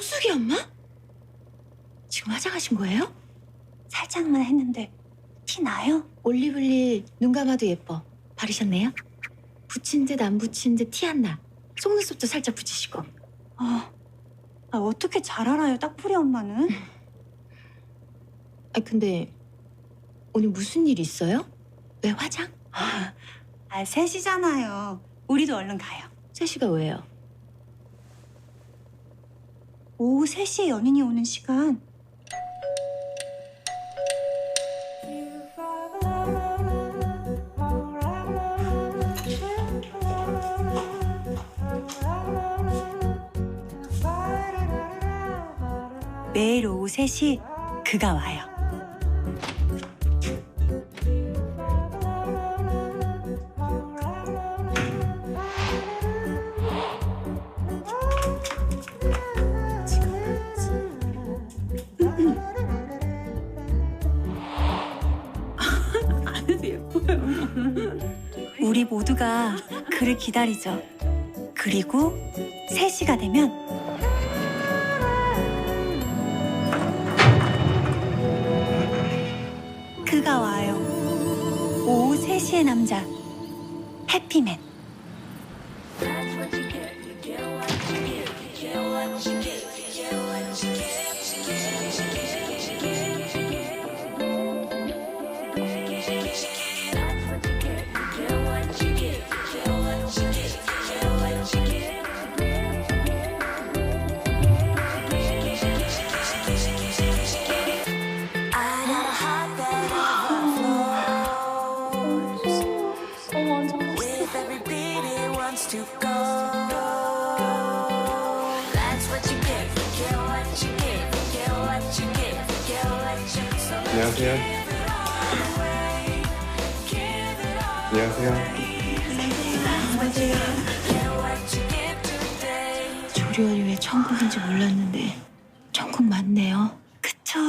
쑥쑥이 엄마? 지금 화장하신 거예요? 살짝만 했는데 티 나요? 올리블리 눈 감아도 예뻐. 바르셨네요? 붙인 듯 안 붙인 듯 티 안 나. 속눈썹도 살짝 붙이시고. 아, 아, 어떻게 잘 알아요, 딱풀이 엄마는? 아 근데 오늘 무슨 일 있어요? 왜 화장? 아, 아, 셋이잖아요. 우리도 얼른 가요. 세시가 왜요? 오후 3시에 연인이 오는 시간. 매일 오후 3시 그가 와요. 우리 모두가 그를 기다리죠. 그리고 3시가 되면 그가 와요. 오후 3시의 남자 해피맨. Wants to go. That's what you get, get what you get, get what you get, get what you so 안녕하세요. 안녕하세요. get get. 조리원이 왜 천국인지 몰랐는데 천국 맞네요. 그쵸.